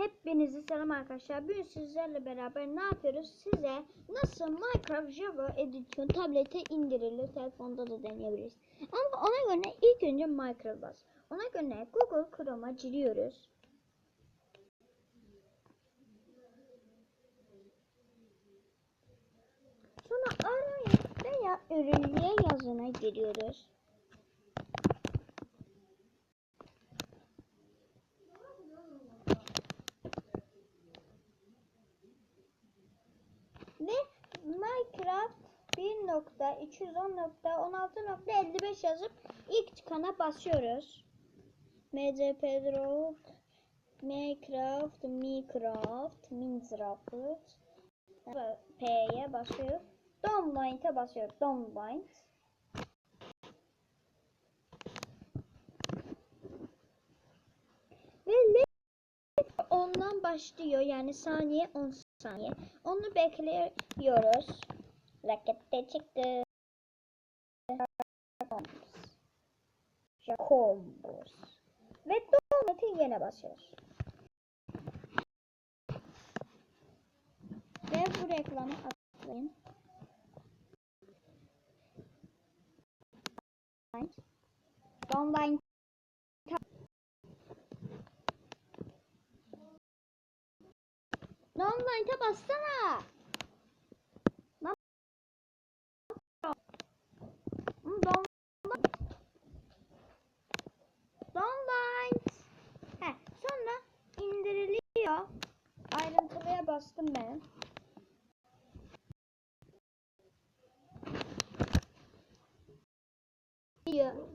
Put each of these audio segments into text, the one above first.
Hepinize selam arkadaşlar. Bugün sizlerle beraber ne yapıyoruz? Size nasıl Minecraft Java Edition tablete indirilir, telefonda da deneyebiliriz. Ama ona göre ilk önce Minecraft bas. Ona göre Google Chrome'a giriyoruz. Sonra arayın veya ürünlüğe yazına giriyoruz. Ve Minecraft 1.210.16.55 yazıp ilk çıkana basıyoruz. MC Pedro Minecraft Minecraft Minecraft P'ye basıyoruz. Downlight'a basıyoruz. Downlight. Ve ondan başlıyor. Yani saniye 10 saniye. Onu bekliyoruz. Rakette çıktı. Combos. Ve Downlight'e yine basıyoruz. Ve bu reklamı atlayın. Online bassana. Lan. Ayrıntılıya bastım ben.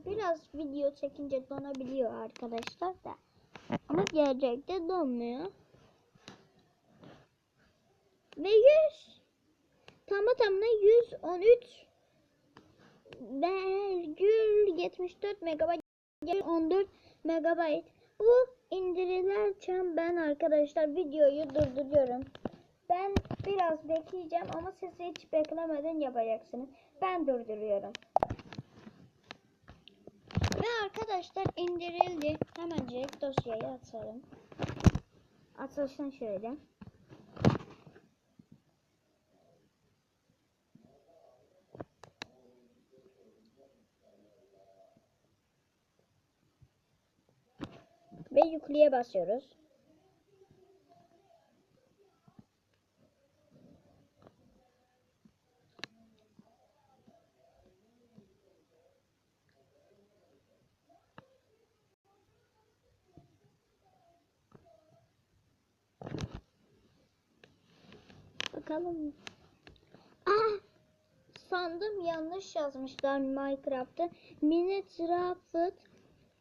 Biraz video çekince donabiliyor arkadaşlar da. Ama gerçekte donmuyor. Ve 100 tamı tamına 113 virgül 74 megabayt 14 megabayt bu indirilerken ben arkadaşlar videoyu durduruyorum. Ben biraz bekleyeceğim ama siz hiç beklemeden yapacaksınız. Ben durduruyorum. Ve arkadaşlar indirildi. Hemencik dosyayı atalım. Atılsın şöyle. Ve yükleye basıyoruz. Bakalım. Ah! Sandım yanlış yazmışlar Minecraft'ta. Minecraft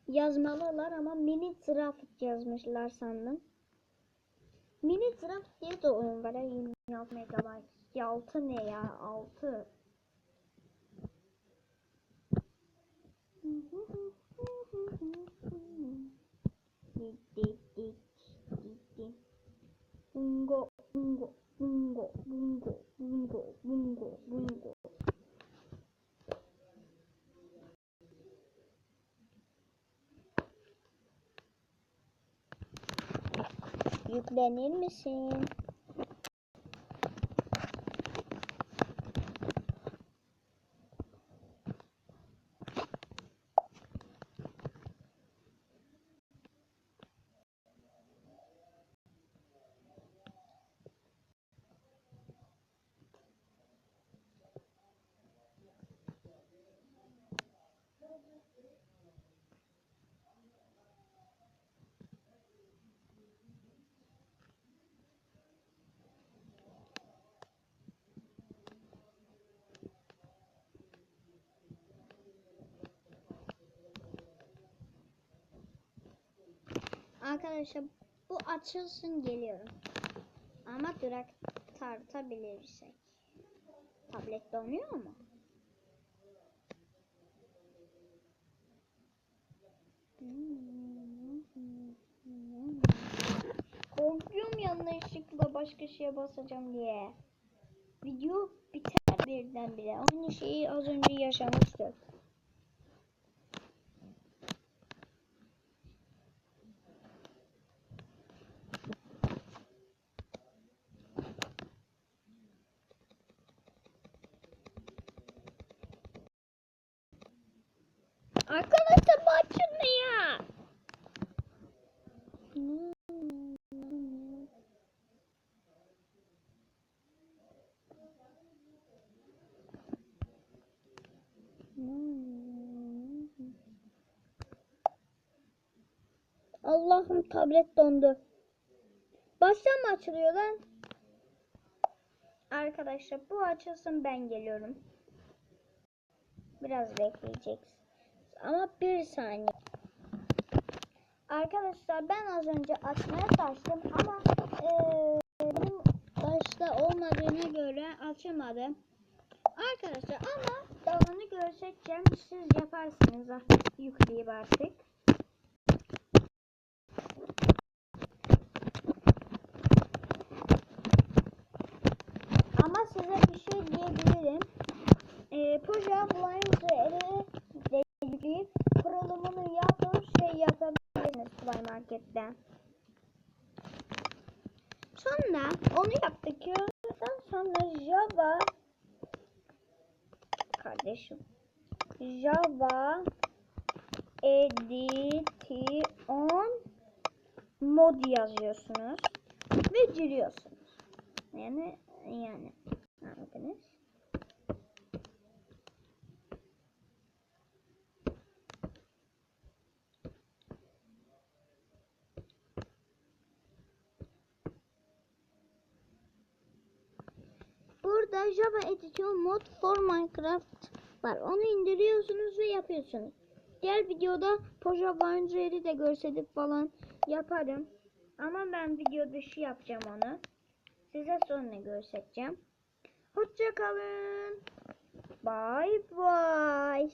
yazmalılar ama mini trafik yazmışlar sandım. Mini trafik diye de oyun var. ya, 26 megabayt. 6 ne ya? 6. Dik dik dik dik dik. Bungo bungo bungo bungo bungo bungo bungo. Yüklenir misin? Arkadaşlar bu açılsın geliyorum. Ama durak tartabilirsek. Tablet donuyor mu? Korkuyorum yanlışlıkla başka şeye basacağım diye. Video biter birdenbire. Aynı şeyi az önce yaşamıştık. Arkadaşlar bu açılmıyor. Allah'ım tablet dondu. Baştan mı açılıyor lan? Arkadaşlar bu açılsın ben geliyorum. Biraz bekleyeceksin. Ama bir saniye. Arkadaşlar ben az önce açmaya çalıştım ama benim başta olmadığına göre açamadı. Arkadaşlar ama devamını göstereceğim. Siz yaparsınız artık yükleyip artık. Ama size bir şey diyebilirim. Ee, Proje Blinds'ı yükleyip kurulumunu yapıp şey yapabilirsiniz Play Market'ten. Sonra onu yaptık. Ondan sonra Java kardeşim Java Edition mod yazıyorsunuz ve giriyorsunuz. Yani yani Burada Java Edition Mod for Minecraft var. Onu indiriyorsunuz ve yapıyorsunuz. Diğer videoda Poja Banjer'i de görselip falan yaparım. Ama ben video dışı yapacağım onu. Size sonra göstereceğim. Hoşça kalın. Bye bye.